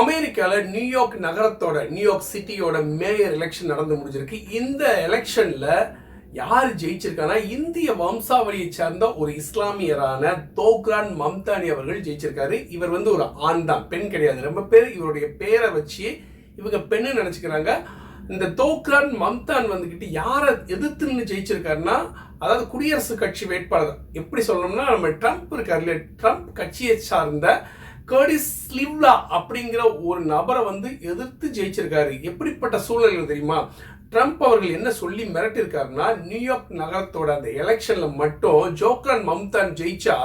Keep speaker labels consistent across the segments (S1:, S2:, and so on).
S1: அமெரிக்காவில் நியூயார்க் நகரத்தோட நியூயார்க் சிட்டியோட மேயர் எலெக்ஷன் நடந்து முடிஞ்சிருக்கு. இந்த எலெக்ஷனில் யார் ஜெயிச்சிருக்கானா இந்திய வம்சாவளியை சார்ந்த ஒரு இஸ்லாமியரான தோக்ரான் மம்தானி அவர்கள் ஜெயிச்சிருக்காரு. இவர் வந்து ஒரு ஆண் தான் பெண் கிடையாது. ரொம்ப பேர் இவருடைய பேரை வச்சு இவங்க பெண்ணு நினச்சிக்கிறாங்க. இந்த தோக்ரான் மம்தான் வந்துக்கிட்டு யாரை எதிர்த்து நின்று ஜெயிச்சிருக்காருன்னா அதாவது குடியரசுக் கட்சி வேட்பாளர். எப்படி சொல்லணும்னா நம்ம ட்ரம்ப் இருக்காரு இல்லையா? ட்ரம்ப் கட்சியை சார்ந்த கர்டிஸ் ஸ்லிவ்லா அப்படிங்கிற ஒரு நபரை வந்து எதிர்த்து ஜெயிச்சிருக்காரு. எப்படிப்பட்ட சூழ்நிலை தெரியுமா? ட்ரம்ப் அவர்கள் என்ன சொல்லி மிரட்டிருக்காருன்னா நியூயார்க் நகரத்தோட அந்த எலெக்ஷனில் மட்டும் ஜோக்ரான் மம்தான் ஜெயிச்சா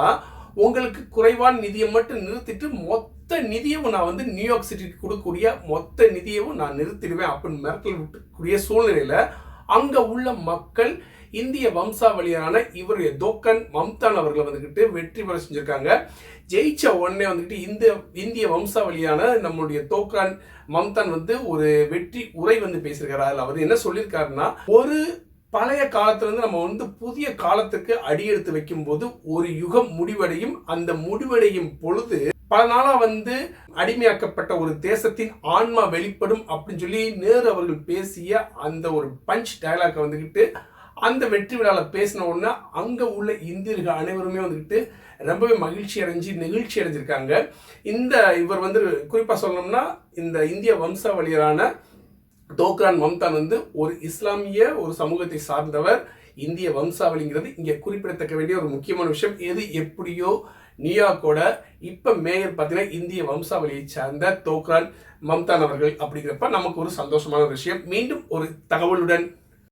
S1: உங்களுக்கு குறைவான நிதியை மட்டும் நிறுத்திட்டு மொத்த நிதியவும் நான் வந்து நியூயார்க் சிட்டிக்கு கொடுக்கக்கூடிய மொத்த நிதியவும் நான் நிறுத்திடுவேன் அப்படின்னு மிரட்டல் விட்டுக்கூடிய சூழ்நிலையில் அங்க உள்ள மக்கள் இந்திய வம்சாவளியான இவருடைய தோக்கன் மம்தான் அவர்களை வந்துக்கிட்டு வெற்றி பெற செஞ்சிருக்காங்க. ஜெயிச்ச உடனே வந்துட்டு இந்த இந்திய வம்சாவளியான நம்மளுடைய தோக்கான் மம்தான் வந்து ஒரு வெற்றி உரை வந்து பேசியிருக்காரு. அதில் அவர் என்ன சொல்லியிருக்காருன்னா ஒரு பழைய காலத்திலிருந்து நம்ம வந்து புதிய காலத்துக்கு அடியெடுத்து வைக்கும்போது ஒரு யுகம் முடிவடையும். அந்த முடிவடையும் பொழுது பல நாளாக வந்து அடிமையாக்கப்பட்ட ஒரு தேசத்தின் ஆன்மா வெளிப்படும் அப்படின்னு சொல்லி நேரு அவர்கள் பேசிய அந்த ஒரு பஞ்ச் டயலாக்கை வந்துக்கிட்டு அந்த வெற்றி விழாவில் பேசின உடனே அங்கே உள்ள இந்தியர்கள் அனைவருமே வந்துக்கிட்டு ரொம்பவே மகிழ்ச்சி அடைஞ்சு நெகிழ்ச்சி அடைஞ்சிருக்காங்க. இந்த இவர் வந்து குறிப்பாக சொல்லணும்னா இந்த இந்திய வம்சாவளியரான தோக்ரான் மம்தான் வந்து ஒரு இஸ்லாமிய ஒரு சமூகத்தை சார்ந்தவர் இந்திய வம்சாவளிங்கிறது இங்கே குறிப்பிடத்தக்க வேண்டிய ஒரு முக்கியமான விஷயம். எது எப்படியோ நியூயார்க்கோட இப்போ மேயர் பார்த்தீங்கன்னா இந்திய வம்சாவளியை சார்ந்த தோக்ரான் மம்தான் அவர்கள் அப்படிங்கிறப்ப நமக்கு ஒரு சந்தோஷமான ஒரு விஷயம். மீண்டும் ஒரு தகவலுடன்